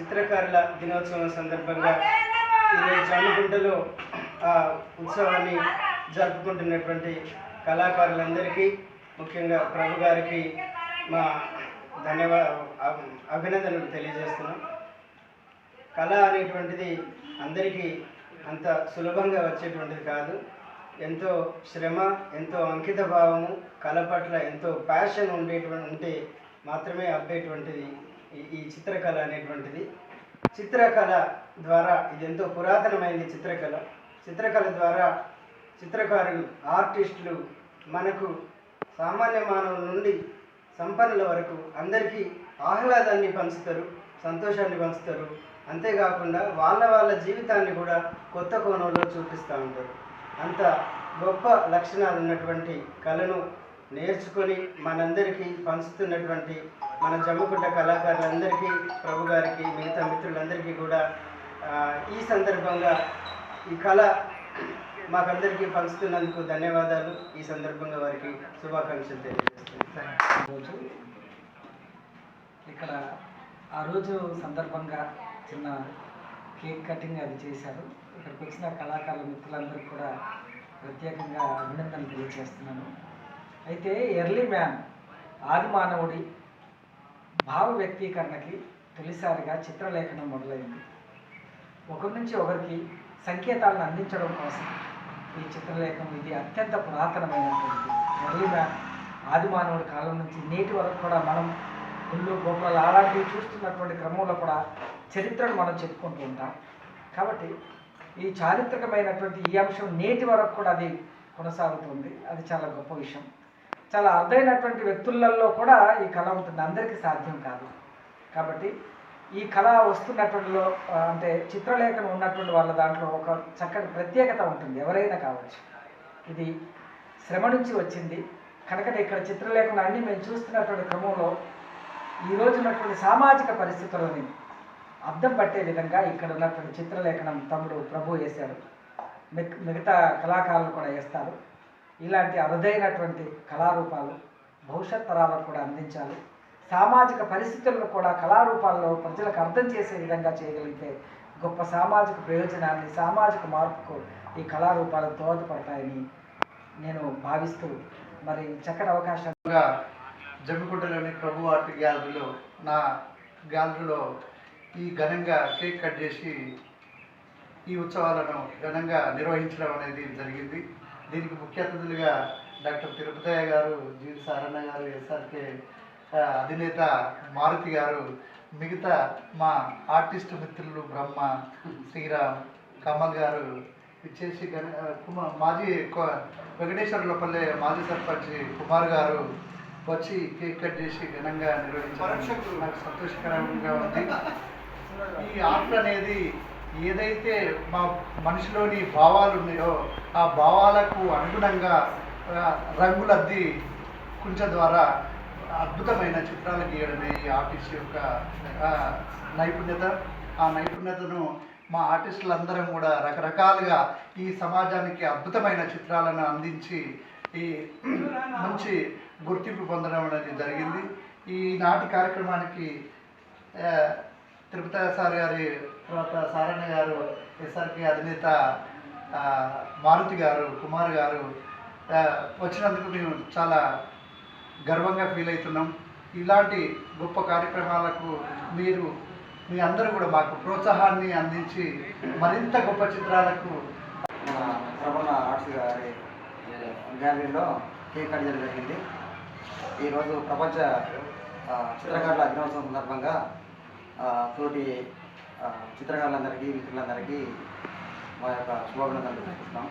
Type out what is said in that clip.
చిత్రకారుల దినోత్సవం సందర్భంగా ఈరోజు జామగుంటలో ఆ ఉత్సవాన్ని జరుపుకుంటున్నటువంటి కళాకారులందరికీ ముఖ్యంగా ప్రభు గారికి మా ధన్యవాద అభినందనలు తెలియజేస్తున్నాం. కళ అనేటువంటిది అందరికీ అంత సులభంగా వచ్చేటువంటిది కాదు. ఎంతో శ్రమ ఎంతో అంకిత భావము కళ పట్ల ఎంతో ప్యాషన్ ఉండేటువంటి ఉంటే మాత్రమే అబ్బేటువంటిది ఈ చిత్రకళ అనేటువంటిది. చిత్రకళ ద్వారా ఇది ఎంతో పురాతనమైనది చిత్రకళ. చిత్రకళ ద్వారా చిత్రకారులు ఆర్టిస్టులు మనకు సామాన్య మానవుల నుండి సంపన్నుల వరకు అందరికీ ఆహ్లాదాన్ని పంచుతారు సంతోషాన్ని పంచుతారు. అంతేకాకుండా వాళ్ళ వాళ్ళ జీవితాన్ని కూడా కొత్త కోణంలో చూపిస్తూ ఉంటారు. అంత గొప్ప లక్షణాలు ఉన్నటువంటి కళను నేర్చుకొని మనందరికీ పంచుతున్నటువంటి మన జమ్మికుంట కళాకారులందరికీ ప్రభు గారికి మిగతా మిత్రులందరికీ కూడా ఈ సందర్భంగా ఈ కళ మాకందరికీ పంచుతున్నందుకు ధన్యవాదాలు. ఈ సందర్భంగా వారికి శుభాకాంక్షలు తెలియజేస్తున్నాను ఇక్కడ ఆ రోజు సందర్భంగా చిన్న కేక్ కటింగ్ అది చేశారు. ఇక్కడికి వచ్చిన కళాకారుల మిత్రులందరికీ కూడా ప్రత్యేకంగా అభినందనలు తెలియజేస్తున్నాను. అయితే ఎర్లీ మ్యాన్ ఆది మానవుడి భావ వ్యక్తీకరణకి తొలిసారిగా చిత్రలేఖనం మొదలైంది. ఒకరి నుంచి ఒకరికి సంకేతాలను అందించడం కోసం ఈ చిత్రలేఖనం ఇది అత్యంత పురాతనమైనటువంటి ఎర్లీ మ్యాన్ ఆది మానవుడి కాలం నుంచి నేటి వరకు కూడా మనం గుళ్ళు గోపురాలు అలాంటివి చూస్తున్నటువంటి క్రమంలో కూడా చరిత్రను మనం చెప్పుకుంటూ ఉంటాం. కాబట్టి ఈ చారిత్రకమైనటువంటి ఈ అంశం నేటి వరకు కూడా అది కొనసాగుతుంది. అది చాలా గొప్ప విషయం. చాలా అరుదైనటువంటి వ్యక్తులలో కూడా ఈ కళ ఉంటుంది. అందరికీ సాధ్యం కాదు. కాబట్టి ఈ కళ వస్తున్నటువంటిలో అంటే చిత్రలేఖనం ఉన్నటువంటి వాళ్ళ దాంట్లో ఒక చక్కటి ప్రత్యేకత ఉంటుంది. ఎవరైనా కావచ్చు. ఇది శ్రమ నుంచి వచ్చింది. కనుక ఇక్కడ చిత్రలేఖనం అన్నీ మేము చూస్తున్నటువంటి క్రమంలో ఈ రోజు ఉన్నటువంటి సామాజిక పరిస్థితులని అర్థం పట్టే విధంగా ఇక్కడ ఉన్నటువంటి చిత్రలేఖనం తమ్ముడు ప్రభు వేశారు. మిగతా కళాకారులు కూడా వేస్తారు. ఇలాంటి అరుదైనటువంటి కళారూపాలు భవిష్యత్ తరాలకు కూడా అందించాలి. సామాజిక పరిస్థితులను కూడా కళారూపాల్లో ప్రజలకు అర్థం చేసే విధంగా చేయగలిగితే గొప్ప సామాజిక ప్రయోజనాన్ని సామాజిక మార్పుకు ఈ కళారూపాలు దోహదపడతాయని నేను భావిస్తూ మరి చక్కటి అవకాశంగా జమ్మికుంటలోని ప్రభు ఆర్ట్ గ్యాలరీలో నా గ్యాలరీలో ఈ ఘనంగా కేక్ కట్ చేసి ఈ ఉత్సవాలను ఘనంగా నిర్వహించడం అనేది జరిగింది. దీనికి ముఖ్య అతిథులుగా డాక్టర్ తిరుపతయ్య గారు జీ సారన్న గారు ఎస్ఆర్కే అధినేత మారుతి గారు మిగతా మా ఆర్టిస్ట్ మిత్రులు బ్రహ్మ శ్రీరామ్ కమల్ గారు ఇచ్చేసి మాజీ కొ- వెంకటేశ్వరలపల్లె మాజీ సర్పంచ్ కుమార్ గారు వచ్చి కేక్ కట్ చేసి ఘనంగా నిర్వహించడం నాకు సంతోషకరంగా ఉంది. ఈ ఆర్ట్ అనేది ఏదైతే మా మనిషిలోని భావాలు ఉన్నాయో ఆ భావాలకు అనుగుణంగా రంగులద్ది కుంచ ద్వారా అద్భుతమైన చిత్రాలు గీయడమే ఈ ఆర్టిస్ట్ యొక్క నైపుణ్యత. ఆ నైపుణ్యతను మా ఆర్టిస్టులందరం కూడా రకరకాలుగా ఈ సమాజానికి అద్భుతమైన చిత్రాలను అందించి ఈ మంచి గుర్తింపు పొందడం అనేది జరిగింది. ఈనాటి కార్యక్రమానికి తిరుపతి సార్ గారి తర్వాత సారಣ್య గారు ఎస్ఆర్పి అధినేత మారుతి గారు కుమార్ గారు వచ్చినందుకు మేము చాలా గర్వంగా ఫీల్ అవుతున్నాం. ఇలాంటి గొప్ప కార్యక్రమాలకు మీరు మీ అందరూ కూడా మాకు ప్రోత్సాహాన్ని అందించి మరింత గొప్ప చిత్రాలకు మన ఆర్ట్స్ గారి గ్యాలరీలో కేక్ కట్ జరిగింది. ఈరోజు ప్రపంచ చిత్రకారుల దినోత్సవం సందర్భంగా తోటి చిత్రకారులందరికీ మిత్రులందరికీ మా యొక్క శుభాభినందనలు తెలుపుతున్నాం.